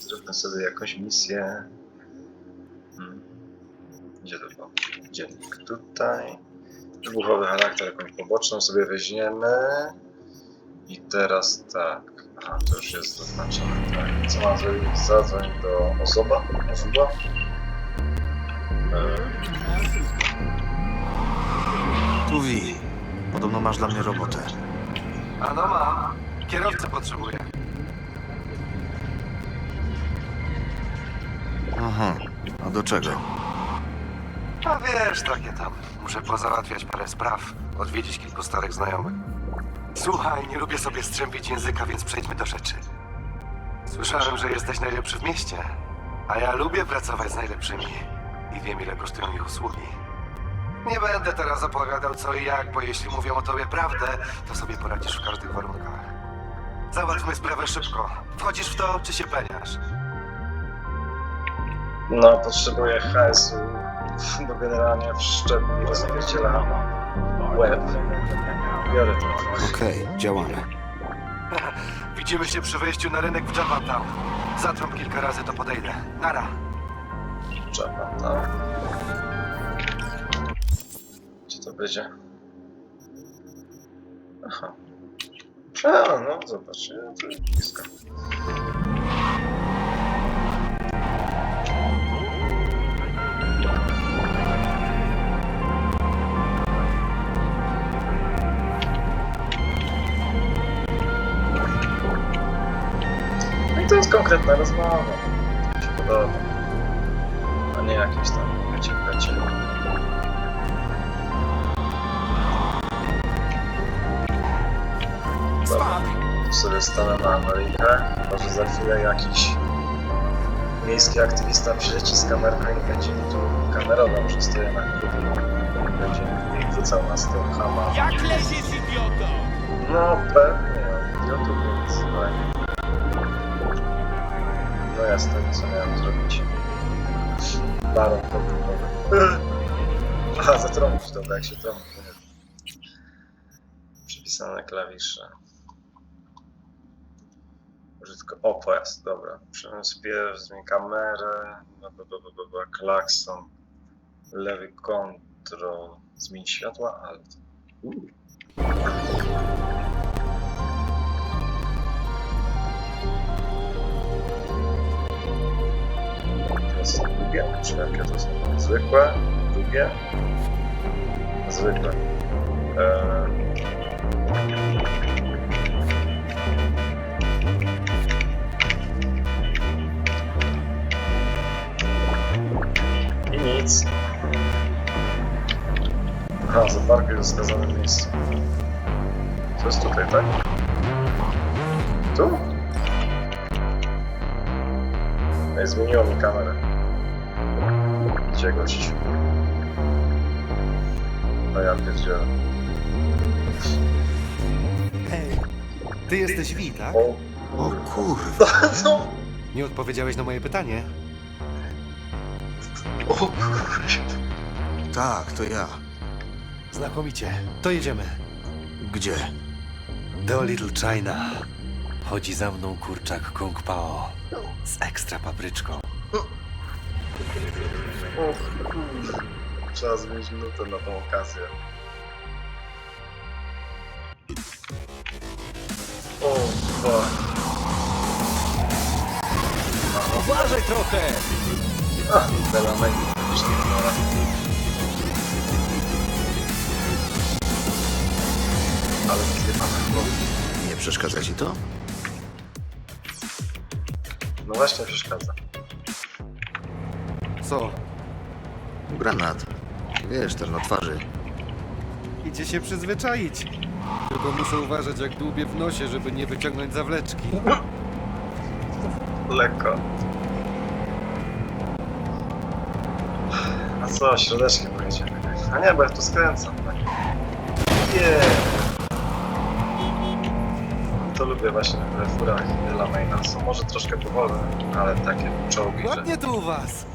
Zróbmy sobie jakąś misję. Hmm. Gdzie to było? Dziennik tutaj. Wybuchowy charakter, jakąś poboczną sobie weźmiemy. I teraz tak. Aha, to już jest zaznaczone, tak. Co mam zrobić? Zadzwoń do osoba? Osoba? Tu Wi. Podobno masz dla mnie robotę. A no mam. Kierowcę potrzebuję. Aha. A do czego? A wiesz, takie tam. Muszę pozałatwiać parę spraw, odwiedzić kilku starych znajomych. Słuchaj, nie lubię sobie strzępić języka, więc przejdźmy do rzeczy. Słyszałem, że jesteś najlepszy w mieście, a ja lubię pracować z najlepszymi i wiem, ile kosztują ich usługi. Nie będę teraz opowiadał co i jak, bo jeśli mówią o tobie prawdę, to sobie poradzisz w każdych warunkach. Załatwmy sprawę szybko. Wchodzisz w to, czy się peniasz? No, potrzebuję hajsu, bo generalnie wszczep mi rozpierdziela łeb. Biorę to. Okej, działamy. Widzimy się przy wejściu na rynek w Japantown. Zatrąb kilka razy, to podejdę. Nara. Tam. Gdzie to będzie? Aha. A, no zobacz, nie, to jest blisko. To jest konkretna rozmowa. To mi się podoba. A nie jakieś tam tu sobie stanę na Amerykach. Może za chwilę jakiś miejski aktywista przyleci z kamerką i będzie mi tu kamerował, że stoję na i będzie wrzucał na z tym hama. Jak leziesz, idioto? No pewnie, idiotów, więc fajnie. No jasne, co miałem zrobić. Baron podróżowy. Aha, zatrąbić, dobra, jak się trąbi, Przypisane klawisze. Użytko... O, pojazd, dobra. Przemysł zmień kamerę, klakson, lewy kontrol, zmień światła, alt. Uuu. Czy jakie to są? Zwykłe, długie, zwykłe. Eee... I nic. Aha, zaparkuj w miejscu. Co jest tutaj, tak? Tu? Ej, zmieniło mi kamerę. Gdzie gość? No ja pierdzielę. Hej, ty jesteś Wi, tak? O, O kurwa. no! Nie odpowiedziałeś na moje pytanie. O kurde. Tak, to ja. Znakomicie. To jedziemy. Gdzie? Do Little China. Chodzi za mną kurczak Kung Pao. Z ekstra papryczką. O kurde. Trzeba zmienić minutę na tą okazję. O, fuck. Uważaj trochę! A, Delamay, już nie ignora. Ale zjebane było. Nie przeszkadza ci to? No właśnie przeszkadza. Co? Granat. Wiesz, ten na twarzy. Idzie się przyzwyczaić. Tylko muszę uważać jak dłubię w nosie, żeby nie wyciągnąć zawleczki. Lekko. A co, środeczkiem pojedziemy? A nie, bo ja tu skręcam, tak? Nie. To lubię właśnie we furach Delamay. Są może troszkę powolne, ale takie czołgi, że... Ładnie tu u was.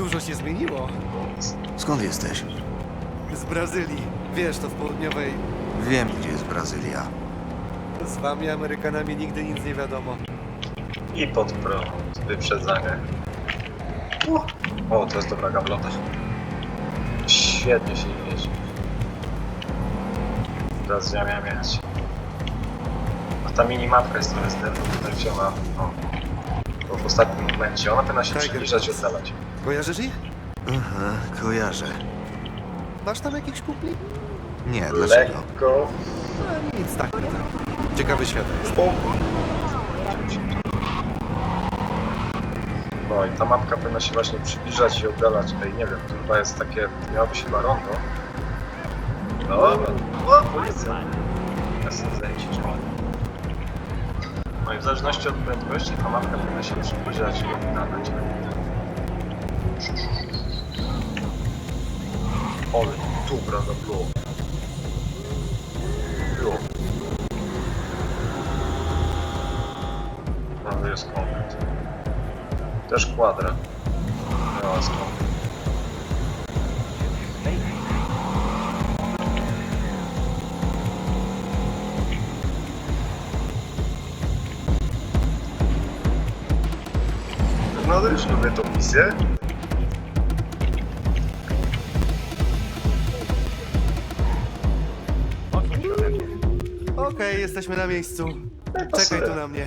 Dużo się zmieniło. Skąd jesteś? Z Brazylii. Wiesz, to w południowej. Wiem, gdzie jest Brazylia. Z wami Amerykanami nigdy nic nie wiadomo. I pod prąd. Wyprzedzanie. Uh. O, to jest dobra gablota. Świetnie się jeździ. Teraz ja miałem jechać. A ta minimapka jest trochę zderna tutaj wzięła. No. Bo w ostatnim momencie ona powinna się Tiger przybliżać i Woods. oddalać. Kojarzysz ich? Aha, kojarzę. Masz tam jakichś kumpli? Nie, dlaczego? Lekko. Nic tak, tak. Ciekawy świat jest. No i ta mapka powinna się właśnie przybliżać i oddalać. Ej, nie wiem, to chyba jest takie, miałoby się chyba rondo. Dobra, o, policja. Ja sobie zajęcie No i w zależności od prędkości ta mapka powinna się przybliżać i oddalać. Ale dobra, było. Było. No, jest konkret. Też kwadrat. No to już lubię tą misję. Okej, jesteśmy na miejscu. Czekaj tu na mnie.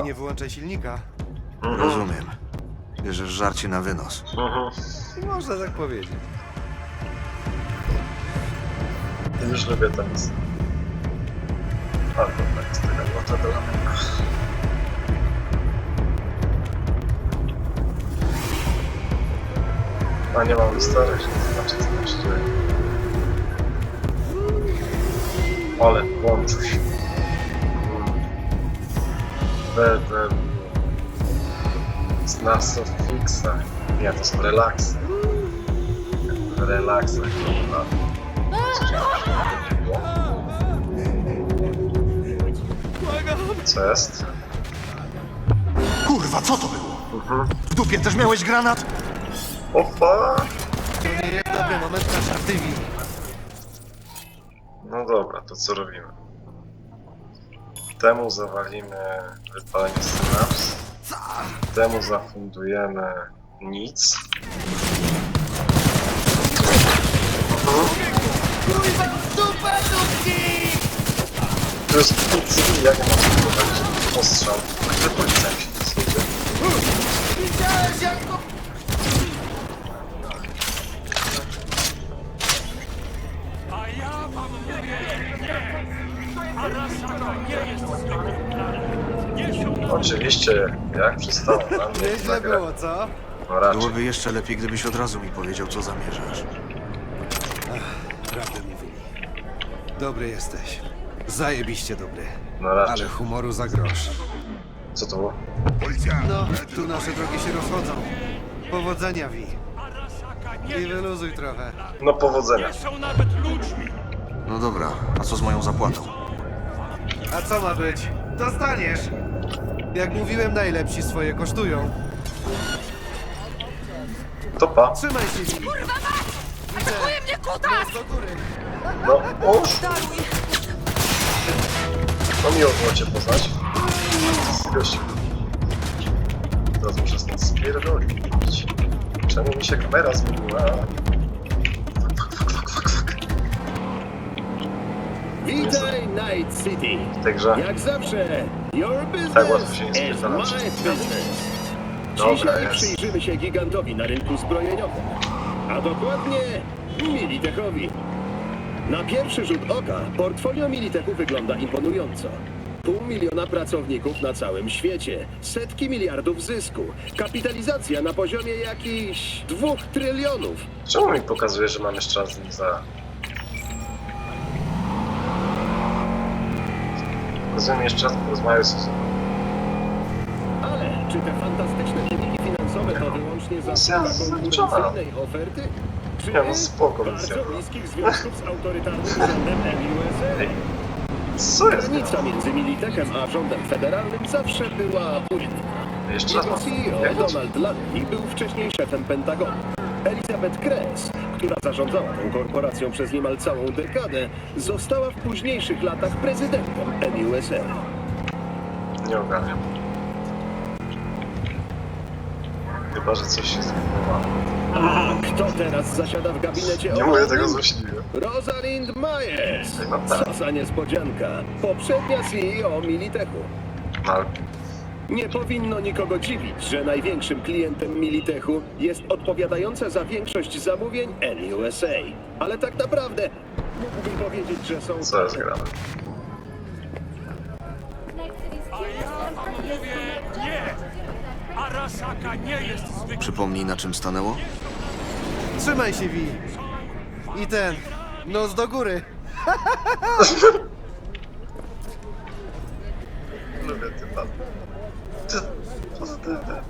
I nie wyłączaj silnika. Mhm. Rozumiem. Bierzesz żarcie na wynos. Mhm. Można tak powiedzieć. Już lubię tę misję. Ale dobra, jest taka łata do lanego. A nie mam starych, nie znaczy co tam się dzieje. Ale włączuś. Będę... Z nas to fixa. Nie, to są relaksy. Relaksy, kurwa. Co jest? Kurwa, co to było? Mhm. W dupie też miałeś granat? Opa! To jest dobry moment na szartywi. No dobra, to co robimy? Temu zawalimy wypalenie synaps. Temu zafundujemy nic. To jest policja, ja nie mam co powiedzieć. Ostrzał. Policjant się Oczywiście, jak przystało na mnie Nieźle było, co? No raczej. Byłoby jeszcze lepiej, gdybyś od razu mi powiedział, co zamierzasz. Prawda mi wyli. Dobry jesteś. Zajebiście dobry. No raczej. Ale humoru za grosz. Co to było? No, tu nasze drogi się rozchodzą. Powodzenia, nie I wyluzuj trochę. No powodzenia. Nie są nawet ludźmi. No dobra, a co z moją zapłatą? A co ma być? Dostaniesz! Jak mówiłem, najlepsi swoje kosztują. To pa. Trzymaj się, Wi. Atakuje mnie kutas! Do góry. No, oż! No miło było cię poznać. Z gościem. Teraz muszę stąd spierdolić. Czemu mi się kamera zmieniła? Fuck, fuck, fuck, fuck, fuck. Witaj Night City. W tej grze. Jak zawsze, your Tak łatwo business się nie is my business. Dobra, Dzisiaj jest. przyjrzymy się gigantowi na rynku zbrojeniowym, a dokładnie Militechowi. Na pierwszy rzut oka portfolio Militechu wygląda imponująco. Pół miliona pracowników na całym świecie, setki miliardów zysku, kapitalizacja na poziomie jakichś dwóch trylionów. Czemu mi pokazuje, że mam jeszcze raz z nim za... Mi jeszcze raz porozmawiać z Ale czy te fantastyczne wyniki finansowe to wyłącznie zasługa Misja konkurencyjnej oferty? Czy Nie, no spoko misja bardzo była. bliskich związków z autorytarnym rządem MUSA? Ej, Co jest? Granica między Militechem a rządem federalnym zawsze była płynna. Jeszcze raz Jego mam... CEO Jak to- Donald był wcześniej szefem Pentagonu. Elizabeth Kress, która zarządzała tą korporacją przez niemal całą dekadę, została w późniejszych latach prezydentem MUSA. Nie ogarniam. Chyba, że coś się zmieniło. A kto teraz zasiada w gabinecie Nie mówię owalnym? tego złośliwie. Rosalind Myers! Tak. Co za niespodzianka. Poprzednia CEO Militechu. No, ale Nie powinno nikogo dziwić, że największym klientem Militechu jest odpowiadająca za większość zamówień NUSA. Ale tak naprawdę mógłbym powiedzieć, że są... co jest grane? A ja wam mówię nie! Arasaka nie jest Przypomnij, na czym stanęło? Trzymaj się, Wi. I ten, nos do góry. Lubię ty pan. Ty, pozytywne.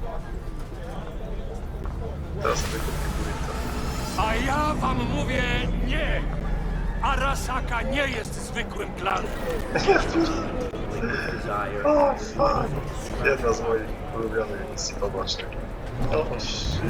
Teraz sobie burrito. A ja wam mówię nie! Arasaka nie jest zwykłym klanem. O, fuck. Jedna z moich ulubionych misji pobocznych. O, shit.